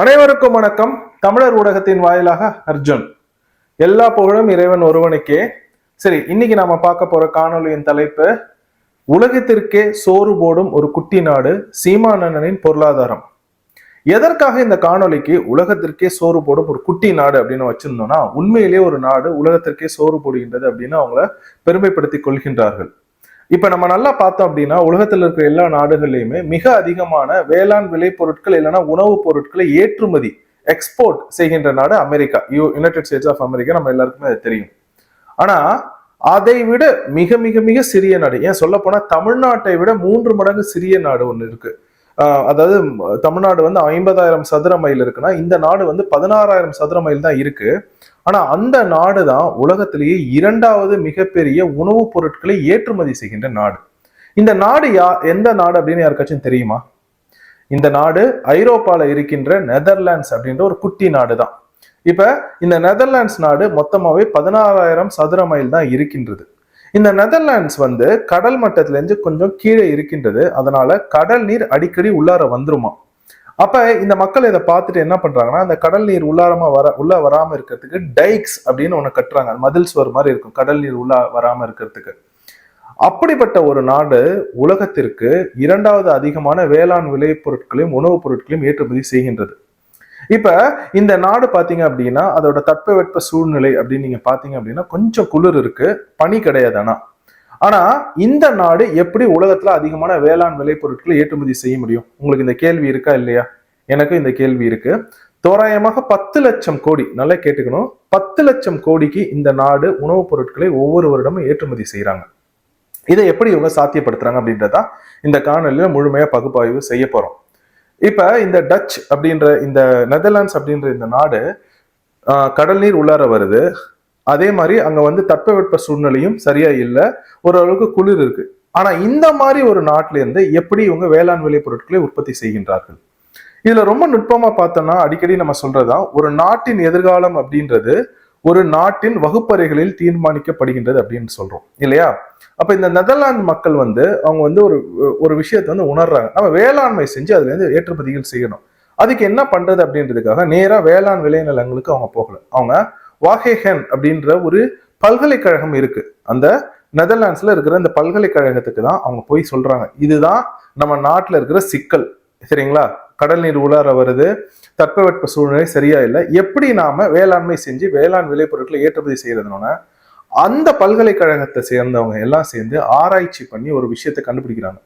அனைவருக்கும் வணக்கம். தமிழர் ஊடகத்தின் வாயிலாக அர்ஜுன். எல்லா புகழும் இறைவன் ஒருவனுக்கே. சரி இன்னைக்கு நாம பார்க்க போற காணொளியின் தலைப்பு உலகத்திற்கே சோறு போடும் ஒரு குட்டி நாடு சீமானண்ணனின் பொருளாதாரம். எதற்காக இந்த காணொளிக்கு உலகத்திற்கே சோறு போடும் ஒரு குட்டி நாடு அப்படின்னு வச்சிருந்தோம்னா உண்மையிலேயே ஒரு நாடு உலகத்திற்கே சோறு போடுகின்றது அப்படின்னு அவங்கள பெருமைப்படுத்திக் கொள்கின்றார்கள். இப்ப நம்ம நல்லா பார்த்தோம் அப்படின்னா உலகத்தில் இருக்கிற எல்லா நாடுகள்லையுமே மிக அதிகமான வேளாண் விளைபொருட்கள் இல்லைன்னா உணவுப் பொருட்களை ஏற்றுமதி எக்ஸ்போர்ட் செய்கின்ற நாடு America. U United States of America நம்ம எல்லாருக்குமே அது தெரியும். ஆனா அதை விட மிக மிக மிக சிறிய நாடு ஏன் சொல்ல போனா தமிழ்நாட்டை விட மூன்று மடங்கு சிறிய நாடு ஒன்று இருக்கு. அதாவது தமிழ்நாடு வந்து ஐம்பதாயிரம் சதுர மைல் இருக்குன்னா இந்த நாடு வந்து பதினாறாயிரம் சதுர மைல் தான் இருக்கு. ஆனா அந்த நாடு தான் உலகத்திலேயே இரண்டாவது மிகப்பெரிய உணவுப் பொருட்களை ஏற்றுமதி செய்கின்ற நாடு. இந்த நாடு யா எந்த நாடு அப்படின்னு யாருக்காச்சும் தெரியுமா? இந்த நாடு ஐரோப்பால இருக்கின்ற நெதர்லாண்ட்ஸ் அப்படின்ற ஒரு குட்டி நாடு தான். இப்ப இந்த நெதர்லாண்ட்ஸ் நாடு மொத்தமாவே பதினாறாயிரம் சதுர மைல் தான் இருக்கின்றது. இந்த நெதர்லாண்ட்ஸ் வந்து கடல் மட்டத்திலேருந்து கொஞ்சம் கீழே இருக்கின்றது. அதனால கடல் நீர் அடிக்கடி உள்ளார வந்துருமா? அப்ப இந்த மக்கள் இதை பார்த்துட்டு என்ன பண்றாங்கன்னா அந்த கடல் நீர் உள்ளாரமா வர உள்ள வராம இருக்கிறதுக்கு டைக்ஸ் அப்படின்னு ஒண்ணு கட்டுறாங்க. மதில் சுவர் மாதிரி இருக்கும் கடல் நீர் உள்ள வராம இருக்கிறதுக்கு. அப்படிப்பட்ட ஒரு நாடு உலகத்திற்கு இரண்டாவது அதிகமான வேளாண் விளைபொருட்களையும் உணவுப் பொருட்களையும் ஏற்றுமதி செய்கின்றது. இப்ப இந்த நாடு பாத்தீங்க அப்படின்னா அதோட தட்பவெட்ப சூழ்நிலை அப்படின்னு நீங்க பாத்தீங்க அப்படின்னா கொஞ்சம் குளிர் இருக்கு பனி கிடையாது ஆனா. ஆனா இந்த நாடு எப்படி உலகத்துல அதிகமான வேளாண் விளைபொருட்களை ஏற்றுமதி செய்ய முடியும்? உங்களுக்கு இந்த கேள்வி இருக்கா இல்லையா? எனக்கு இந்த கேள்வி இருக்கு. தோராயமாக பத்து லட்சம் கோடி நல்லா கேட்டுக்கணும். பத்து லட்சம் கோடிக்கு இந்த நாடு உணவுப் பொருட்களை ஒவ்வொரு வருடமும் ஏற்றுமதி செய்யறாங்க இதை எப்படி இவங்க சாத்தியப்படுத்துறாங்க அப்படின்றதா இந்த காணொலியில முழுமையா பகுப்பாய்வு செய்ய போறோம். இப்ப இந்த டச் அப்படின்ற இந்த நெதர்லாண்ட்ஸ் அப்படின்ற இந்த நாடு ஆஹ், கடல் நீர் உள்ளார வருது. அதே மாதிரி அங்க வந்து தட்பவெட்ப சூழ்நிலையும் சரியா இல்லை. ஓரளவுக்கு குளிர் இருக்கு. ஆனா இந்த மாதிரி ஒரு நாட்டில இருந்து எப்படி இவங்க வேளாண் விளைபொருட்களை உற்பத்தி செய்கின்றார்கள்? இதுல ரொம்ப நுட்பமா பார்த்தோம்னா அடிக்கடி நம்ம சொல்றதுதான் ஒரு நாட்டின் எதிர்காலம் அப்படின்றது ஒரு நாட்டின் வகுப்பறைகளில் தீர்மானிக்கப்படுகின்றது அப்படின்னு சொல்றோம். இல்லையா? அப்ப இந்த நெதர்லாந்து மக்கள் வந்து அவங்க வந்து ஒரு ஒரு விஷயத்தை வந்து உணர்றாங்க. நம்ம வேளாண்மை செஞ்சு அதுல இருந்து ஏற்றுமதிகள் செய்யணும். அதுக்கு என்ன பண்றது அப்படின்றதுக்காக நேரா வேளாண் விளைநிலங்களுக்கு அவங்க போகல. அவங்க வாகேஹன் அப்படின்ற ஒரு பல்கலைக்கழகம் இருக்கு. அந்த நெதர்லாண்ட்ஸ்ல இருக்கிற அந்த பல்கலைக்கழகத்துக்கு தான் அவங்க போய் சொல்றாங்க. இதுதான் நம்ம நாட்டில் இருக்கிற சிக்கல். சரிங்களா? கடல் நீர் உலார வருது தட்பவெட்ப சூழ்நிலை சரியா இல்லை. எப்படி நாம வேளாண்மை செஞ்சு வேளாண் விளைபொருட்களை ஏற்றுமதி செய்யறதுனால அந்த பல்கலைக்கழகத்தை சேர்ந்தவங்க எல்லாம் சேர்ந்து ஆராய்ச்சி பண்ணி ஒரு விஷயத்தை கண்டுபிடிக்கிறாங்க.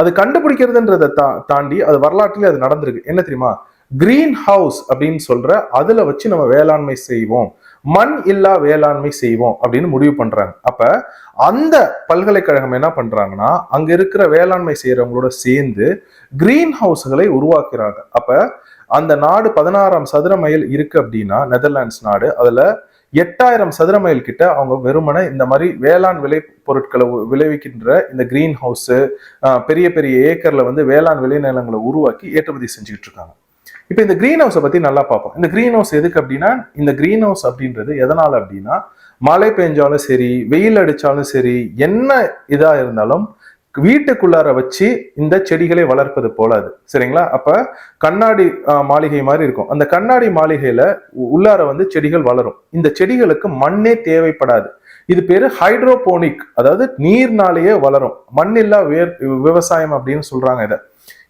அது கண்டுபிடிக்கிறதுன்றதை தா தாண்டி அது வரலாற்றிலே அது நடந்திருக்கு. என்ன தெரியுமா? கிரீன் ஹவுஸ் அப்படின்னு சொல்ற அதுல வச்சு நம்ம வேளாண்மை செய்வோம். மண் இல்லா வேளாண்மை செய்வோம் அப்படின்னு முடிவு பண்றாங்க. அப்ப அந்த பல்கலைக்கழகம் என்ன பண்றாங்கன்னா அங்க இருக்கிற வேளாண்மை செய்யறவங்களோட சேர்ந்து கிரீன் ஹவுஸ்களை உருவாக்குறாங்க. அப்ப அந்த நாடு பதினாறாம் சதுர மைல் இருக்கு அப்படின்னா நெதர்லாண்ட்ஸ் நாடு அதுல எட்டாயிரம் சதுர மைல் கிட்ட அவங்க வெறுமனை இந்த மாதிரி வேளாண் விளை பொருட்களை விளைவிக்கின்ற இந்த கிரீன் ஹவுஸ் பெரிய பெரிய ஏக்கர்ல வந்து வேளாண் விளைநிலங்களை உருவாக்கி ஏற்றுமதி செஞ்சுக்கிட்டு இருக்காங்க. இப்போ இந்த கிரீன் ஹவுஸை பற்றி நல்லா பார்ப்போம். இந்த கிரீன் ஹவுஸ் எதுக்கு அப்படின்னா இந்த கிரீன் ஹவுஸ் அப்படின்றது எதனால் அப்படின்னா மழை பெஞ்சாலும் சரி வெயில் அடித்தாலும் சரி என்ன இதாக இருந்தாலும் வீட்டுக்குள்ளார வச்சு இந்த செடிகளை வளர்ப்பது போல அது சரிங்களா? அப்ப கண்ணாடி மாளிகை மாதிரி இருக்கும். அந்த கண்ணாடி மாளிகையில உ- உள்ளார வந்து செடிகள் வளரும். இந்த செடிகளுக்கு மண்ணே தேவைப்படாது. இது பேரு ஹைட்ரோபோனிக் அதாவது நீர்னாலேயே வளரும். மண்ணில்லா வேர் விவசாயம் அப்படின்னு சொல்றாங்க இதை.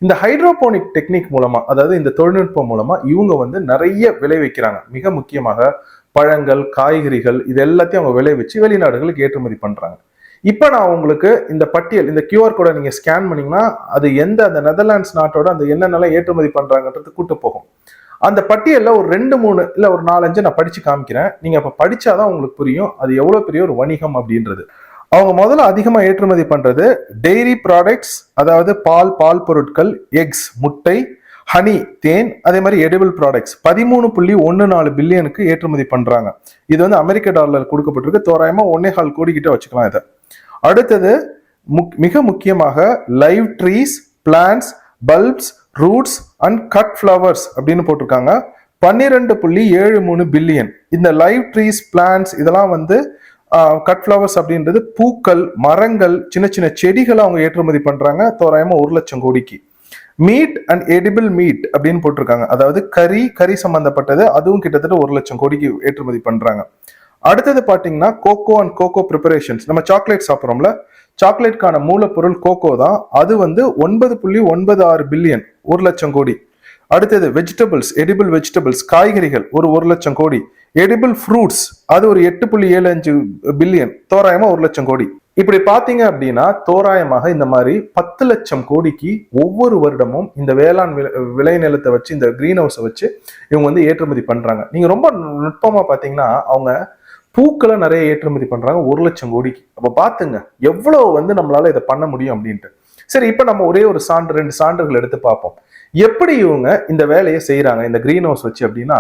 இந்த ஹைட்ரோபோனிக் டெக்னிக் மூலமா அதாவது இந்த தொழில்நுட்பம் மூலமா இவங்க வந்து நிறைய விளைவிக்கிறாங்க மிக முக்கியமாக பழங்கள் காய்கறிகள் இது எல்லாத்தையும் அவங்க விளைவிச்சு வெளிநாடுகளுக்கு ஏற்றுமதி பண்றாங்க. இப்போ நான் உங்களுக்கு இந்த பட்டியல் இந்த கியூஆர் கோடை நீங்க ஸ்கேன் பண்ணீங்கன்னா அது எந்த அந்த நெதர்லாண்ட்ஸ் நாட்டோட அந்த என்னென்னலாம் ஏற்றுமதி பண்றாங்கன்றது கூட்டு போகும். அந்த பட்டியலில் ஒரு ரெண்டு மூணு இல்லை ஒரு நாலஞ்சு நான் படிச்சு காமிக்கிறேன். நீங்க அப்போ படிச்சாதான் உங்களுக்கு புரியும் அது எவ்வளோ பெரிய ஒரு வணிகம் அப்படின்றது. அவங்க முதல்ல அதிகமாக ஏற்றுமதி பண்ணுறது டெய்ரி ப்ராடக்ட்ஸ் அதாவது பால் பால் பொருட்கள் எக்ஸ் முட்டை ஹனி தேன் அதே மாதிரி எடிபிள் ப்ராடக்ட்ஸ் பதிமூணு புள்ளி ஒன்று நாலு பில்லியனுக்கு ஏற்றுமதி பண்ணுறாங்க இது வந்து அமெரிக்க டாலர் கொடுக்கப்பட்டிருக்கு. தோராயமாக ஒன்னே கால் கோடி கிட்ட வச்சுக்கலாம் இதை. அடுத்தது முக்- மிக முக்கியமாக live trees plants bulbs roots and cut flowers அப்படின்னு போட்டிருக்காங்க. பன்னிரெண்டு புள்ளி ஏழு மூணு பில்லியன். இந்த லைவ் ட்ரீஸ் பிளான்ஸ் இதெல்லாம் வந்து கட் ஃப்ளவர்ஸ் அப்படின்றது பூக்கள் மரங்கள் சின்ன சின்ன செடிகளை அவங்க ஏற்றுமதி பண்றாங்க. தோராயமா ஒரு லட்சம் கோடிக்கு. மீட் அண்ட் எடிபிள் மீட் அப்படின்னு போட்டிருக்காங்க. அதாவது கறி கறி சம்பந்தப்பட்டது அதுவும் கிட்டத்தட்ட ஒரு லட்சம் கோடிக்கு ஏற்றுமதி பண்றாங்க. அடுத்தது பாத்தீங்கன்னா கோகோ அண்ட் கோகோ ப்ரிப்பரேஷன்ஸ் நம்ம சாக்லேட் சாப்பிட்றோம்ல. சாக்லேட்கான மூலப்பொருள் கோகோ தான். அது வந்து ஒன்பது புள்ளி ஒன்பது ஆறு பில்லியன் ஒரு லட்சம் கோடி. அடுத்தது வெஜிடபிள்ஸ் எடிபிள் வெஜிடபிள்ஸ் காய்கறிகள் ஒரு ஒரு லட்சம் கோடி. எடிபிள் ஃப்ரூட்ஸ் அது ஒரு எட்டு புள்ளி ஏழு அஞ்சு பில்லியன் தோராயமா ஒரு லட்சம் கோடி. இப்படி பாத்தீங்க அப்படின்னா தோராயமாக இந்த மாதிரி பத்து லட்சம் கோடிக்கு ஒவ்வொரு வருடமும் இந்த வேளாண் விளை- விளைநிலத்தை வச்சு இந்த கிரீன் ஹவுஸை வச்சு இவங்க வந்து ஏற்றுமதி பண்றாங்க. நீங்க ரொம்ப நுட்பமா பாத்தீங்கன்னா அவங்க பூக்களை நிறைய ஏற்றுமதி பண்றாங்க ஒரு லட்சம் கோடிக்கு. அப்ப பாத்துங்க எவ்வளவு வந்து நம்மளால இதை பண்ண முடியும் அப்படின்ட்டு. சரி இப்ப நம்ம ஒரே ஒரு சான்று ரெண்டு சான்றுகள் எடுத்து பார்ப்போம். எப்படி இவங்க இந்த வேலையை செய்கிறாங்க இந்த க்ரீன் ஹவுஸ் வச்சு அப்படின்னா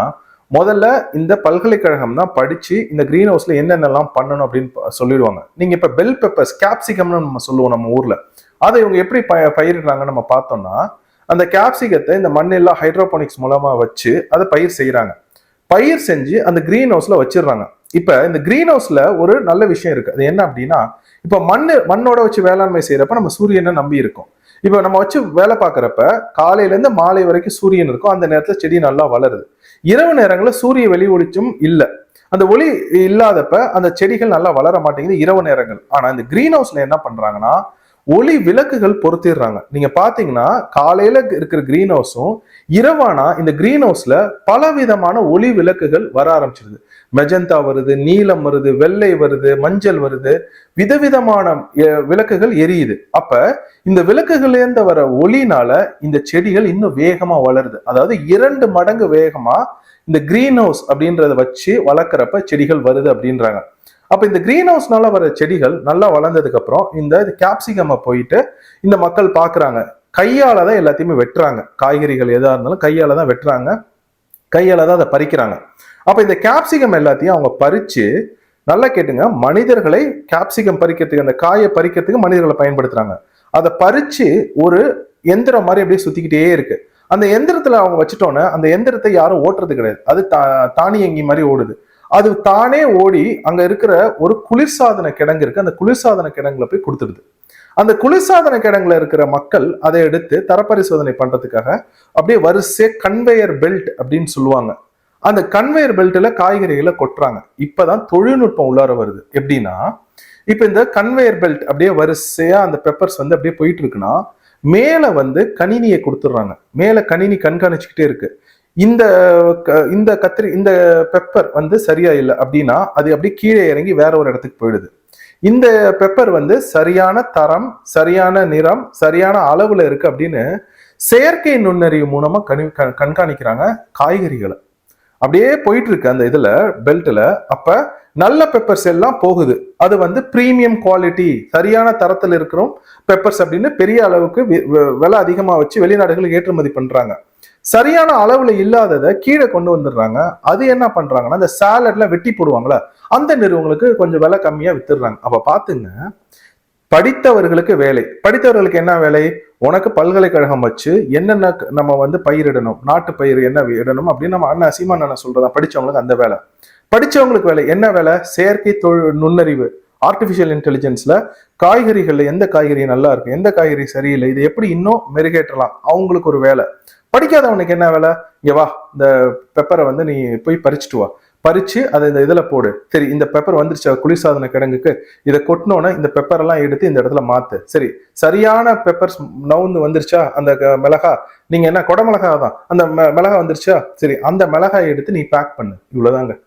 முதல்ல இந்த பல்கலைக்கழகம் தான் படித்து இந்த க்ரீன் ஹவுஸில் என்னென்னலாம் பண்ணணும் அப்படின்னு சொல்லிடுவாங்க. நீங்கள் இப்போ பெல் பெப்பர்ஸ் கேப்சிகம்னு நம்ம சொல்லுவோம் நம்ம ஊரில். அதை இவங்க எப்படி ப பயிரிடுறாங்கன்னு நம்ம பார்த்தோம்னா அந்த கேப்சிகத்தை இந்த மண்ணெல்லாம் ஹைட்ரோபோனிக்ஸ் மூலமாக வச்சு அதை பயிர் செய்கிறாங்க பயிர் செஞ்சு அந்த க்ரீன் ஹவுஸில் வச்சிடுறாங்க. இப்போ இந்த க்ரீன் ஹவுஸில் ஒரு நல்ல விஷயம் இருக்குது அது என்ன அப்படின்னா இப்போ மண்ணு மண்ணோட வச்சு வேளாண்மை செய்கிறப்ப நம்ம சூரியனை நம்பி இருக்கோம். இப்போ நம்ம வச்சு வேலை பார்க்குறப்ப காலையிலேருந்து மாலை வரைக்கும் சூரியன் இருக்கும். அந்த நேரத்தில் செடி நல்லா வளருது. இரவு நேரங்களில் சூரிய வெளி ஒளிச்சும் இல்லை. அந்த ஒளி இல்லாதப்ப அந்த செடிகள் நல்லா வளர மாட்டேங்குது இரவு நேரங்கள். ஆனால் இந்த கிரீன் ஹவுஸில் என்ன பண்ணுறாங்கன்னா ஒளி விளக்குகள் பொருத்திடுறாங்க. நீங்க பாத்தீங்கன்னா காலையில இருக்கிற கிரீன் ஹவுஸும் இரவானா இந்த கிரீன் ஹவுஸ்ல பல விதமான ஒளி விளக்குகள் வர ஆரம்பிச்சிருது. மெஜந்தா வருது நீலம் வருது வெள்ளை வருது மஞ்சள் வருது. விதவிதமான விளக்குகள் எரியுது. அப்ப இந்த விளக்குகள்லேருந்து வர ஒளினால இந்த செடிகள் இன்னும் வேகமா வளருது. அதாவது இரண்டு மடங்கு வேகமா இந்த கிரீன் ஹவுஸ் அப்படின்றத வச்சு வளர்க்குறப்ப செடிகள் வருது அப்படின்றாங்க. அப்ப இந்த கிரீன் ஹவுஸ்னால வர செடிகள் நல்லா வளர்ந்ததுக்கு அப்புறம் இந்த கேப்சிகமை போயிட்டு இந்த மக்கள் பாக்குறாங்க. கையால தான் எல்லாத்தையுமே வெட்டுறாங்க. காய்கறிகள் எதா இருந்தாலும் கையால தான் வெட்டுறாங்க. கையால் தான் அதை பறிக்கிறாங்க. அப்போ இந்த கேப்சிகம் எல்லாத்தையும் அவங்க பறித்து நல்லா கேட்டுங்க மனிதர்களை கேப்சிகம் பறிக்கிறதுக்கு அந்த காயை பறிக்கிறதுக்கு மனிதர்களை பயன்படுத்துகிறாங்க அதை பறித்து ஒரு எந்திரம் மாதிரி அப்படியே சுற்றிக்கிட்டே இருக்குது அந்த எந்திரத்தில் அவங்க வச்சுட்டோன்னே அந்த எந்திரத்தை யாரும் ஓட்டுறது கிடையாது. அது தா- தானியங்கி மாதிரி ஓடுது. அது தானே ஓடி அங்கே இருக்கிற ஒரு குளிர்சாதன கிடங்கு இருக்குது அந்த குளிர்சாதன கிடங்குல போய் கொடுத்துடுது. அந்த குளிர்சாதன கிடங்குல இருக்கிற மக்கள் அதை எடுத்து தரப்பரிசோதனை பண்றதுக்காக அப்படியே வரிசை கன்வேயர் பெல்ட் அப்படின்னு சொல்லுவாங்க. அந்த கன்வேயர் பெல்ட்ல காய்கறிகளை கொட்டுறாங்க. இப்பதான் தொழில்நுட்பம் உள்ளார வருது. எப்படின்னா இப்ப இந்த கன்வேயர் பெல்ட் அப்படியே வரிசையா அந்த பெப்பர்ஸ் வந்து அப்படியே போயிட்டு இருக்குன்னா மேல வந்து கணினியை கொடுத்துடுறாங்க. மேல கணினி கண்காணிச்சுக்கிட்டே இருக்கு. இந்த க- இந்த கத்திரி இந்த பெப்பர் வந்து சரியா இல்லை அப்படின்னா அது அப்படியே கீழே இறங்கி வேற ஒரு இடத்துக்கு போயிடுது. இந்த பெப்பர் வந்து சரியான தரம் சரியான நிறம் சரியான அளவுல இருக்கு அப்படின்னு செயற்கை நுண்ணறிவு மூலமா கணி கண்காணிக்கிறாங்க காய்கறிகளை. அப்படியே போயிட்டு இருக்கு அந்த இதுல பெல்ட்ல அப்ப நல்ல பெப்பர்ஸ் எல்லாம் போகுது. அது வந்து பிரீமியம் குவாலிட்டி சரியான தரத்தில் இருக்கிறோம் பெப்பர்ஸ் அப்படின்னு பெரிய அளவுக்கு விலை அதிகமா வச்சு வெளிநாடுகளுக்கு ஏற்றுமதி பண்றாங்க. சரியான அளவுல இல்லாததை கீழே கொண்டு வந்துடுறாங்க. அது என்ன பண்றாங்கன்னா அந்த சாலட்ல வெட்டி போடுவாங்களா அந்த நிறுவனங்களுக்கு கொஞ்சம் விலை கம்மியா வித்துடுறாங்க. அப்போ பார்த்துங்க படித்தவர்களுக்கு வேலை. படித்தவர்களுக்கு என்ன வேலை? உனக்கு பல்கலைக்கழகம் வச்சு என்னென்ன க- நம்ம வந்து பயிரிடணும் நாட்டு பயிர் என்ன இடணும் அப்படின்னு நம்ம அண்ணா சீமான் அண்ணா சொல்றதா படிச்சவங்களுக்கு அந்த வேலை. படிச்சவங்களுக்கு வேலை. என்ன வேலை? செயற்கை தொழில் நுண்ணறிவு. ஆர்டிஃபிஷியல் இன்டெலிஜென்ஸ்ல காய்கறிகளில் எந்த காய்கறி நல்லா இருக்கு எந்த காய்கறி சரியில்லை? இது எப்படி இன்னும் மெருகேற்றலாம்? அவங்களுக்கு ஒரு வேலை. படிக்காதவனுக்கு என்ன வேலை? இங்கே வா இந்த பெப்பரை வந்து நீ போய் பறிச்சுட்டு வா. பறிச்சு அதை இந்த இதில் போடு. சரி இந்த பெப்பர் வந்துருச்சு குளிர்சாதன கிடங்குக்கு. இதை கொட்டினோன்னே இந்த பெப்பரெல்லாம் எடுத்து இந்த இடத்துல மாத்து. சரி சரியான பெப்பர்ஸ் நவுந்து வந்துருச்சா? அந்த க- மிளகா. நீங்க என்ன குடமிளகா தான். அந்த மிளகா வந்துருச்சா? சரி அந்த மிளகாய் எடுத்து நீ பேக் பண்ணு. இவ்வளவுதாங்க.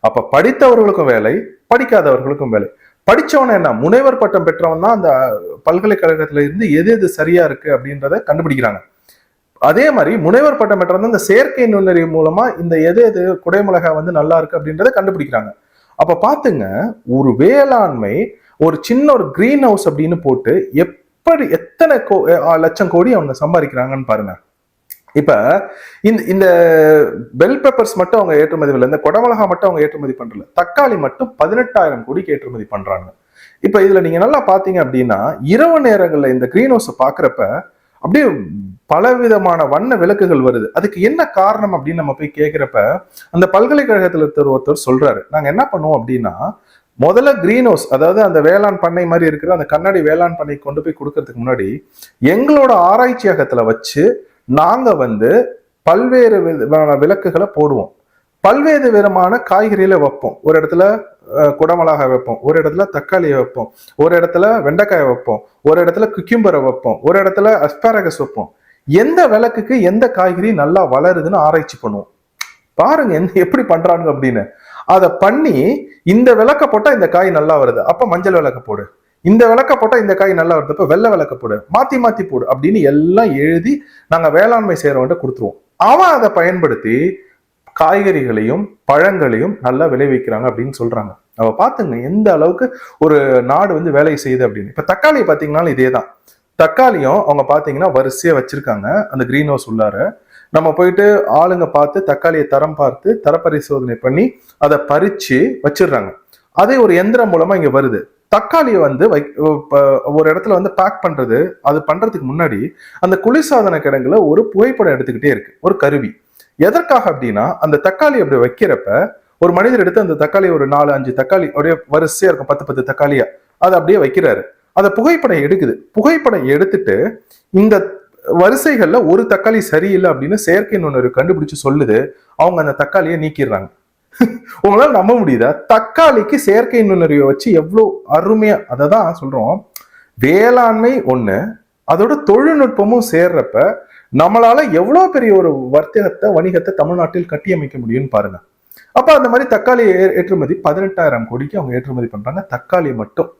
அப்ப படித்தவர்களுக்கும் வேலை படிக்காதவர்களுக்கும் வேலை. படித்தவன என்ன முனைவர் பட்டம் பெற்றவன் தான் அந்த பல்கலைக்கழகத்துல இருந்து எது எது சரியா இருக்கு அப்படின்றத கண்டுபிடிக்கிறாங்க. அதே மாதிரி முனைவர் பட்டம் பெற்றவன் இந்த செயற்கை நுண்ணறிவு மூலமா இந்த எது எது குடைமிளகா வந்து நல்லா இருக்கு அப்படின்றத கண்டுபிடிக்கிறாங்க. அப்ப பாத்துங்க ஒரு வேளாண்மை ஒரு சின்ன ஒரு கிரீன் ஹவுஸ் அப்படின்னு போட்டு எப்படி எத்தனை கோ- லட்சம் கோடி அவங்க சம்பாதிக்கிறாங்கன்னு பாருங்க. இப்ப இந்த இந்த பெல் பெப்பர்ஸ் மட்டும் அவங்க ஏற்றுமதி இல்லை இந்த குடமிளகா மட்டும் அவங்க ஏற்றுமதி பண்றல தக்காளி மட்டும் பதினெட்டாயிரம் கோடிக்கு ஏற்றுமதி பண்றாங்க. இப்ப இதுல நீங்க நல்லா பாத்தீங்க அப்படின்னா இரவு நேரங்கள்ல இந்த கிரீன் ஹவுஸ் பாக்குறப்ப அப்படியே பலவிதமான வண்ண விளக்குகள் வருது. அதுக்கு என்ன காரணம் அப்படின்னு நம்ம போய் கேட்குறப்ப அந்த பல்கலைக்கழகத்தில் ஒருத்தர் ஒருத்தர் சொல்றாரு. நாங்கள் என்ன பண்ணுவோம் அப்படின்னா முதல்ல கிரீன் ஹவுஸ் அதாவது அந்த வேளாண் பண்ணை மாதிரி இருக்கிற அந்த கண்ணாடி வேளாண் பண்ணை கொண்டு போய் கொடுக்கறதுக்கு முன்னாடி எங்களோட ஆராய்ச்சியகத்துல வச்சு நாங்க வந்து பல்வேறு விதமான விளக்குகளை போடுவோம். பல்வேறு விதமான காய்கறிகளை வைப்போம். ஒரு இடத்துல குடமிளகாய் வைப்போம். ஒரு இடத்துல தக்காளியை வைப்போம். ஒரு இடத்துல வெண்டைக்காயை வைப்போம். ஒரு இடத்துல குக்கிம்பரை வைப்போம். ஒரு இடத்துல அஸ்பாரகஸ் வைப்போம். எந்த விளக்குக்கு எந்த காய்கறி நல்லா வளருதுன்னு ஆராய்ச்சி பண்ணுவோம். பாருங்க எந்த எப்படி பண்றாங்க அப்படின்னு. அதை பண்ணி இந்த விளக்க போட்டா இந்த காய் நல்லா வருது. அப்ப மஞ்சள் விளக்க போடு. இந்த விளக்க போட்டா இந்த காய் நல்லா வருது. அப்ப வெள்ளை விளக்க போடு. மாத்தி மாத்தி போடு அப்படின்னு எல்லாம் எழுதி நாங்க வேளாண்மை செய்யறவன்ட்ட கொடுத்துருவோம். அவன் அதை பயன்படுத்தி காய்கறிகளையும் பழங்களையும் நல்லா விளைவிக்கிறாங்க அப்படின்னு சொல்றாங்க. அவ பாத்துங்க எந்த அளவுக்கு ஒரு நாடு வந்து வேலை செய்யுது அப்படின்னு. இப்ப தக்காளி பாத்தீங்கன்னாலும் இதே தான் தக்காளியும் அவங்க பாத்தீங்கன்னா வரிசையா வச்சிருக்காங்க. அந்த கிரீன் ஹவுஸ் உள்ளார. நம்ம போயிட்டு ஆளுங்க பார்த்து தக்காளியை தரம் பார்த்து தரப்பரிசோதனை பண்ணி அதை பறிச்சு வச்சிடுறாங்க. அதே ஒரு எந்திரம் மூலமா இங்க வருது. தக்காளியை வந்து வை ஒரு இடத்துல வந்து பேக் பண்றது அது பண்றதுக்கு முன்னாடி அந்த குளிர்சாதன கிடங்குல ஒரு புகைப்படம் எடுத்துக்கிட்டே இருக்கு. ஒரு கருவி. எதற்காக அப்படின்னா அந்த தக்காளி அப்படி வைக்கிறப்ப ஒரு மனிதர் எடுத்து அந்த தக்காளி ஒரு நாலு அஞ்சு தக்காளி அப்படியே வரிசையா இருக்கும் பத்து பத்து தக்காளியா அதை அப்படியே வைக்கிறாரு. அதை புகைப்படம் எடுக்குது. புகைப்படம் எடுத்துட்டு இந்த வரிசைகள்ல ஒரு தக்காளி சரியில்லை அப்படின்னு செயற்கை நுண்ணறிவு கண்டுபிடிச்சு சொல்லுது அவங்க அந்த தக்காளியை நீக்கிடுறாங்க. உங்களால நம்ப முடியுதா? தக்காளிக்கு செயற்கை நுண்ணறிவை வச்சு எவ்வளோ அருமையா அதை தான் சொல்றோம். வேளாண்மை ஒண்ணு அதோட தொழில்நுட்பமும் சேர்றப்ப நம்மளால எவ்வளோ பெரிய ஒரு வர்த்தகத்தை வணிகத்தை தமிழ்நாட்டில் கட்டியமைக்க முடியும்னு பாருங்க. அப்ப அந்த மாதிரி தக்காளி ஏ- ஏற்றுமதி பதினெட்டாயிரம் கோடிக்கு அவங்க ஏற்றுமதி பண்றாங்க. தக்காளி மட்டும்.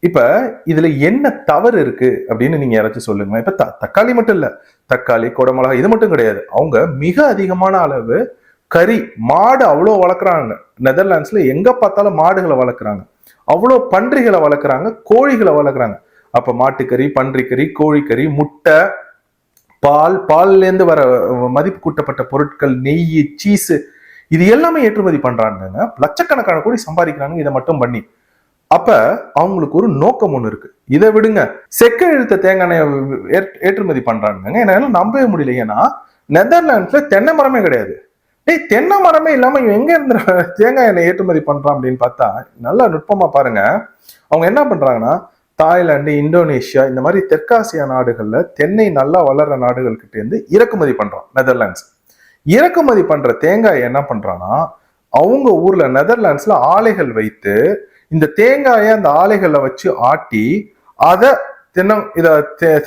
இப்ப இதுல என்ன தவறு இருக்கு அப்படின்னு நீங்க யாராச்சும் சொல்லுங்க இப்ப த- தக்காளி மட்டும் இல்ல. தக்காளி கொடமிளகா இது மட்டும் கிடையாது. அவங்க மிக அதிகமான அளவு கறி மாடு அவ்வளோ வளர்க்குறாங்க. நெதர்லாண்ட்ஸ்ல எங்க பார்த்தாலும் மாடுகளை வளர்க்குறாங்க. அவ்வளோ பன்றிகளை வளர்க்குறாங்க கோழிகளை வளர்க்குறாங்க. அப்ப மாட்டுக்கறி பன்றிக்கறி கோழிக்கறி முட்டை பால் பால்லேருந்து வர மதிப்பு கூட்டப்பட்ட பொருட்கள் நெய் சீஸு இது எல்லாமே ஏற்றுமதி பண்றாங்க லட்சக்கணக்கான கோடி சம்பாதிக்கிறாங்க இதை மட்டும் பண்ணி. அப்ப அவங்களுக்கு ஒரு நோக்கம் ஒண்ணு இருக்கு. இதை விடுங்க. செக்க எழுத்த தேங்காய் ஏற்றுமதி பண்றாங்க என்னால நம்பவே முடியல. ஏன்னா நெதர்லாண்ட்ஸ்ல தென்னை மரமே கிடையாது. டேய் தென்னை மரமே இல்லாம இவன் எங்க இருந்து தேங்காய் எண்ணெய் ஏற்றுமதி பண்றான் அப்படின்னு பார்த்தா நல்லா நுட்பமா பாருங்க. அவங்க என்ன பண்றாங்கன்னா தாய்லாந்து இந்தோனேஷியா இந்த மாதிரி தெற்காசியா நாடுகளில் தென்னை நல்லா வளர்ற நாடுகள் இருந்து இறக்குமதி பண்ணுறான் நெதர்லாண்ட்ஸ். இறக்குமதி பண்ற தேங்காய் என்ன பண்றான்னா அவங்க ஊர்ல நெதர்லாண்ட்ஸ்ல ஆலைகள் வைத்து இந்த தேங்காயை அந்த ஆலைகளை வச்சு ஆட்டி அதை தென்னம் இதை தெ-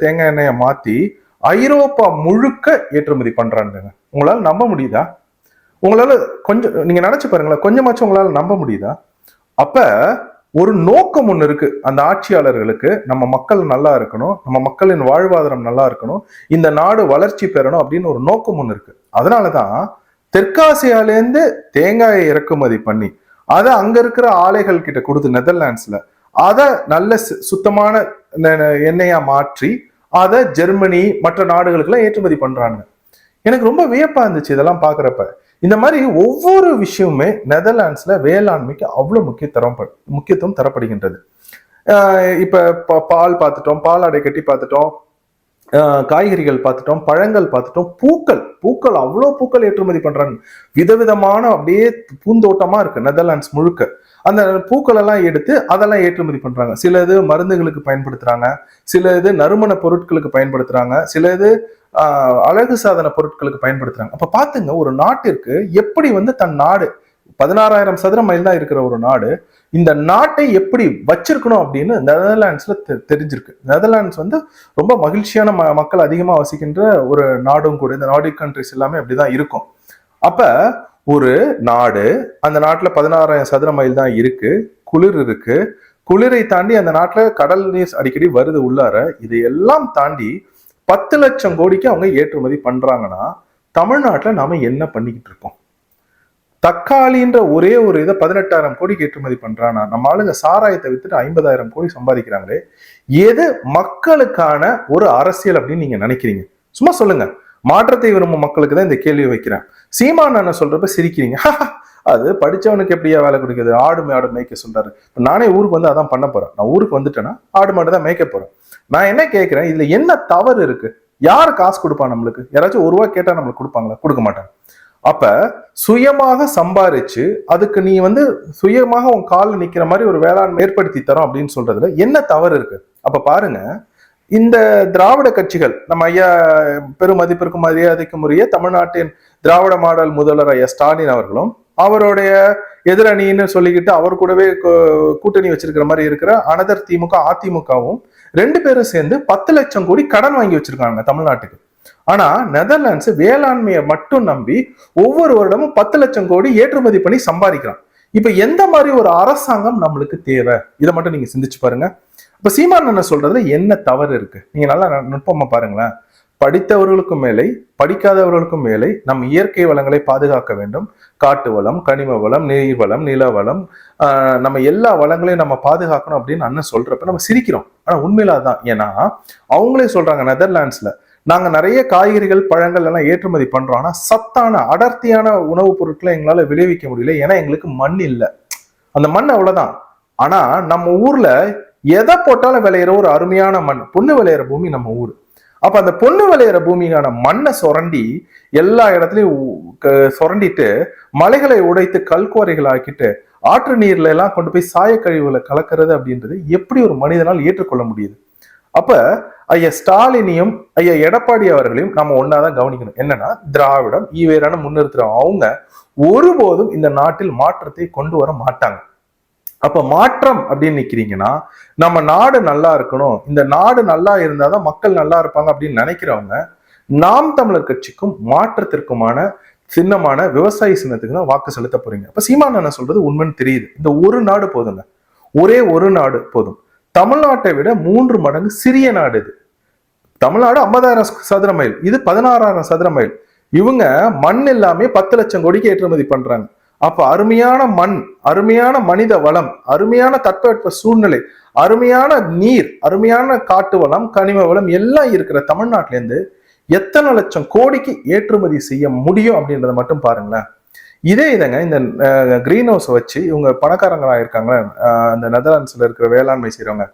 தேங்காய் எண்ணெயை மாத்தி ஐரோப்பா முழுக்க ஏற்றுமதி பண்றாங்க உங்களால நம்ப முடியுதா? உங்களால கொஞ்சம் நீங்க நினைச்சு பாருங்களேன் கொஞ்சமாச்சும் உங்களால நம்ப முடியுதா? அப்போ ஒரு நோக்கம் ஒன்று இருக்கு. அந்த ஆட்சியாளர்களுக்கு நம்ம மக்கள் நல்லா இருக்கணும் நம்ம மக்களின் வாழ்வாதாரம் நல்லா இருக்கணும் இந்த நாடு வளர்ச்சி பெறணும் அப்படின்னு ஒரு நோக்கம் ஒன்று இருக்கு. அதனாலதான் தெற்காசியாலேருந்து தேங்காயை இறக்குமதி பண்ணி அதை அங்க இருக்கிற ஆலைகள் கிட்ட கொடுத்து நெதர்லாண்ட்ஸ்ல அதை நல்ல சு- சுத்தமான எண்ணெயா மாற்றி அதை ஜெர்மனி மற்ற நாடுகளுக்கெல்லாம் ஏற்றுமதி பண்றாங்க எனக்கு ரொம்ப வியப்பா இருந்துச்சு இதெல்லாம் பாக்குறப்ப. இந்த மாதிரி ஒவ்வொரு விஷயமுமே நெதர்லாண்ட்ஸ்ல வேளாண்மைக்கு அவ்வளோ முக்கியத்தரம் முக்கியத்துவம் தரப்படுகின்றது. இப்போ பால் பார்த்துட்டோம் பால் அடை கட்டி பார்த்துட்டோம் காய்கறிகள் பார்த்துட்டோம் பழங்கள் பார்த்துட்டோம் பூக்கள் பூக்கள் அவ்வளோ பூக்கள் ஏற்றுமதி பண்றாங்க. விதவிதமான அப்படியே பூந்தோட்டமா இருக்கு நெதர்லாண்ட்ஸ் முழுக்க. அந்த பூக்கள் எல்லாம் எடுத்து அதெல்லாம் ஏற்றுமதி பண்றாங்க. சில இது மருந்துகளுக்கு பயன்படுத்துறாங்க. சில இது நறுமண பொருட்களுக்கு பயன்படுத்துறாங்க. சில இது அழகு சாதன பொருட்களுக்கு பயன்படுத்துறாங்க. அப்ப பாத்துங்க ஒரு நாட்டிற்கு எப்படி வந்து தன் நாடு பதினாறாயிரம் சதுர மைல் தான் இருக்கிற ஒரு நாடு இந்த நாட்டை எப்படி வச்சிருக்கணும் அப்படின்னு நெதர்லாண்ட்ஸ்ல தெ- தெரிஞ்சிருக்கு. நெதர்லாண்ட்ஸ் வந்து ரொம்ப மகிழ்ச்சியான ம- மக்கள் அதிகமா வசிக்கின்ற ஒரு நாடும் கூட இந்த நார்டிக் கண்ட்ரிஸ் எல்லாமே அப்படிதான் இருக்கும். அப்ப ஒரு நாடு அந்த நாட்டில் பதினாறாயிரம் சதுர மைல் தான் இருக்கு குளிர் இருக்கு. குளிரை தாண்டி அந்த நாட்டில் கடல் நீர் அடிக்கடி வருது உள்ளார. இதையெல்லாம் தாண்டி பத்து லட்சம் கோடிக்கு அவங்க ஏற்றுமதி பண்றாங்கன்னா தமிழ்நாட்டில் நாம என்ன பண்ணிக்கிட்டு இருக்கோம்? தக்காளின்ற ஒரே ஒரு இதை பதினெட்டாயிரம் கோடிக்கு ஏற்றுமதி பண்றானா? நம்ம ஆளுங்க சாராயத்தை வித்துட்டு ஐம்பதாயிரம் கோடி சம்பாதிக்கிறாங்களே. எது மக்களுக்கான ஒரு அரசியல் அப்படின்னு நீங்க நினைக்கிறீங்க? சும்மா சொல்லுங்க. மாற்றத்தை விரும்பும் மக்களுக்கு தான் இந்த கேள்வி வைக்கிறேன். சீமான் அண்ணன் சொல்றப்ப சிரிக்கிறீங்க. அது படிச்சவனுக்கு எப்படியா வேலை கொடுக்குது? ஆடு மாடு மேய்க்க சொல்றாரு. இப்போ நானே ஊருக்கு வந்து அதான் பண்ண போறேன். நான் ஊருக்கு வந்துட்டேன்னா ஆடு மாடு தான் மேய்க்க போறேன். நான் என்ன கேட்கிறேன் இதுல என்ன தவறு இருக்கு? யார் காசு கொடுப்பா நம்மளுக்கு? யாராச்சும் ஒரு ரூபா கேட்டா நம்மளுக்கு கொடுப்பாங்களா? கொடுக்க மாட்டாங்க. அப்ப சுயமாக சம்பாரிச்சு அதுக்கு நீ வந்து சுயமாக உன் காலில் நிக்கிற மாதிரி ஒரு வேளாண்மை ஏற்படுத்தி தரோம் அப்படின்னு சொல்றதுல என்ன தவறு இருக்கு? அப்ப பாருங்க இந்த திராவிட கட்சிகள் நம்ம ஐயா பெருமதிப்பிற்கும் மரியாதைக்கும் உரிய தமிழ்நாட்டின் திராவிட மாடல் முதல்வர் ஐயா ஸ்டாலின் அவர்களும் அவருடைய எதிரணின்னு சொல்லிக்கிட்டு அவர் கூடவே கூட்டணி வச்சிருக்கிற மாதிரி இருக்கிற அனதர் திமுக அதிமுகவும் ரெண்டு பேரும் சேர்ந்து பத்து லட்சம் கோடி கடன் வாங்கி வச்சிருக்காங்க தமிழ்நாட்டுக்கு. ஆனா நெதர்லாண்ட்ஸ் வேளாண்மையை மட்டும் நம்பி ஒவ்வொரு வருடமும் பத்து லட்சம் கோடி ஏற்றுமதி பண்ணி சம்பாதிக்கிறான். இப்ப எந்த மாதிரி ஒரு அரசாங்கம் நம்மளுக்கு தேவை? இதை மட்டும் நீங்க சிந்திச்சு பாருங்க. இப்ப சீமான் என்ன சொல்றதுல என்ன தவறு இருக்கு? நீங்க நல்லா நுட்பமா பாருங்களேன். படித்தவர்களுக்கும் மேலே படிக்காதவர்களுக்கும் மேலே நம் இயற்கை வளங்களை பாதுகாக்க வேண்டும். காட்டு வளம் கனிம வளம் நீர் வளம் நில வளம் நம்ம எல்லா வளங்களையும் நம்ம பாதுகாக்கணும் அப்படின்னு அண்ணன் சொல்றப்ப நம்ம சிரிக்கிறோம். ஆனா உண்மையில அதான். ஏன்னா அவங்களே சொல்றாங்க நெதர்லாண்ட்ஸ்ல நாங்க நிறைய காய்கறிகள் பழங்கள் எல்லாம் ஏற்றுமதி பண்றோம். ஆனா சத்தான அடர்த்தியான உணவுப் பொருட்களை எங்களால விளைவிக்க முடியல. ஏன்னா எங்களுக்கு மண் இல்லை. அந்த மண் அவ்வளவுதான். ஆனா நம்ம ஊர்ல எதை போட்டாலும் விளையிற ஒரு அருமையான மண் பொண்ணு விளையிற பூமி நம்ம ஊர். அப்ப அந்த பொண்ணு விளையிற பூமியான மண்ணை சுரண்டி எல்லா இடத்துலயும் க- சுரண்டிட்டு மலைகளை உடைத்து கல்குவாரிகள் ஆக்கிட்டு ஆற்று நீர்ல எல்லாம் கொண்டு போய் சாயக்கழிவுகளை கலக்கிறது அப்படின்றது எப்படி ஒரு மனிதனால் ஏற்றுக்கொள்ள முடியுது? அப்ப ஐயா ஸ்டாலினையும் ஐயா எடப்பாடி அவர்களையும் நம்ம ஒன்னாதான் கவனிக்கணும். என்னன்னா திராவிடம் ஈவேரான முன்னிறுத்துற அவங்க ஒருபோதும் இந்த நாட்டில் மாற்றத்தை கொண்டு வர மாட்டாங்க. அப்ப மாற்றம் அப்படின்னு நிக்கிறீங்கன்னா நம்ம நாடு நல்லா இருக்கணும் இந்த நாடு நல்லா இருந்தாதான் மக்கள் நல்லா இருப்பாங்க அப்படின்னு நினைக்கிறவங்க நாம் தமிழர் கட்சிக்கும் மாற்றத்திற்குமான சின்னமான விவசாய சின்னத்துக்கு தான் வாக்கு செலுத்த போறீங்க. அப்ப சீமான் என்ன சொல்றது? உண்மைன்னு தெரியுது. இந்த ஒரு நாடு போதுங்க. ஒரே ஒரு நாடு போதும். தமிழ்நாட்டை விட மூன்று மடங்கு சிறிய நாடு இது. தமிழ்நாடு ஐம்பதாயிரம் சதுர மைல். இது பதினாறாயிரம் சதுர மைல். இவங்க மண் எல்லாமே பத்து லட்சம் கோடிக்கு ஏற்றுமதி பண்றாங்க. அப்ப அருமையான மண் அருமையான மனித வளம் அருமையான தட்பவெட்ப சூழ்நிலை அருமையான நீர் அருமையான காட்டு வளம் கனிம வளம் எல்லாம் இருக்கிற தமிழ்நாட்டிலேருந்து எத்தனை லட்சம் கோடிக்கு ஏற்றுமதி செய்ய முடியும் அப்படின்றத மட்டும் பாருங்களேன். இதே இதங்க இந்த கிரீன் ஹவுஸ் வச்சு இவங்க பணக்காரங்களாக இருக்காங்க அந்த நெதர்லாண்ட்ஸில் இருக்கிற வேளாண்மை செய்கிறவங்க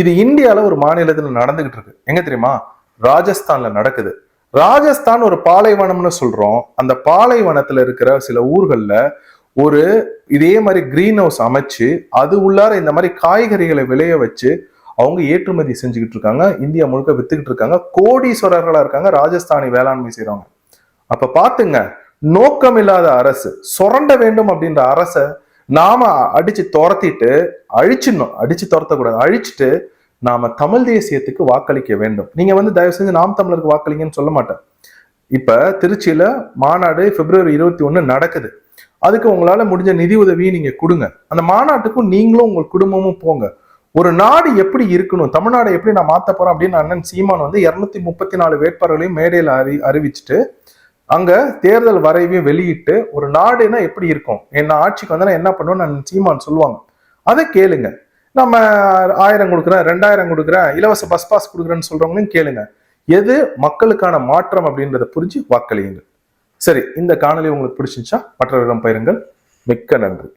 இது இந்தியாவில் ஒரு மாநிலத்தில் நடந்துகிட்டு இருக்கு. எங்க தெரியுமா? ராஜஸ்தான்ல நடக்குது. ராஜஸ்தான் ஒரு பாலைவனம்னு சொல்றோம். அந்த பாலைவனத்துல இருக்கிற சில ஊர்கள்ல ஒரு இதே மாதிரி கிரீன் ஹவுஸ் அமைச்சு அது உள்ளார இந்த மாதிரி காய்கறிகளை விளைய வச்சு அவங்க ஏற்றுமதி செஞ்சுக்கிட்டு இருக்காங்க. இந்தியா முழுக்க வித்துக்கிட்டு இருக்காங்க. கோடீஸ்வரர்களா இருக்காங்க. ராஜஸ்தானி வேளாண்மை செய்றவங்க. அப்ப பாத்துங்க நோக்கமில்லாத அரசு சுரண்ட வேண்டும் அப்படின்ற அரசை நாம அடிச்சு துரத்திட்டு அழிச்சிடணும். அடிச்சு துரத்தக்கூடாது. அழிச்சிட்டு நாம தமிழ் தேசியத்துக்கு வாக்களிக்க வேண்டும். நீங்க வந்து தயவு செஞ்சு நாம் தமிழருக்கு வாக்களிங்கன்னு சொல்ல மாட்டேன். இப்ப திருச்சியில மாநாடு பிப்ரவரி இருபத்தி ஒண்ணு நடக்குது. அதுக்கு உங்களால முடிஞ்ச நிதி உதவியை நீங்க கொடுங்க. அந்த மாநாட்டுக்கும் நீங்களும் உங்க குடும்பமும் போங்க. ஒரு நாடு எப்படி இருக்கணும் தமிழ்நாடு எப்படி நான் மாத்த போறேன் அப்படின்னு அண்ணன் சீமான் வந்து இருநூத்தி முப்பத்தி நாலு வேட்பாளர்களையும் மேடையில் அறி அறிவிச்சுட்டு அங்க தேர்தல் வரைவையும் வெளியிட்டு ஒரு நாடுனா எப்படி இருக்கும்? என்ன ஆட்சிக்கு வந்தா என்ன பண்ணுவோம்னு அண்ணன் சீமான் சொல்லுவாங்க. அதை கேளுங்க. நம்ம ஆயிரம் கொடுக்குறேன் ரெண்டாயிரம் கொடுக்குறேன் இலவச பஸ் பாஸ் கொடுக்குறேன்னு சொல்றவங்களையும் கேளுங்க. எது மக்களுக்கான மாற்றம் அப்படின்றத புரிஞ்சு வாக்களியுங்கள். சரி இந்த காணொலி உங்களுக்கு பிடிச்சிருந்துச்சா? மற்றவரிடம் பயிருங்கள் மிக்க நன்றி.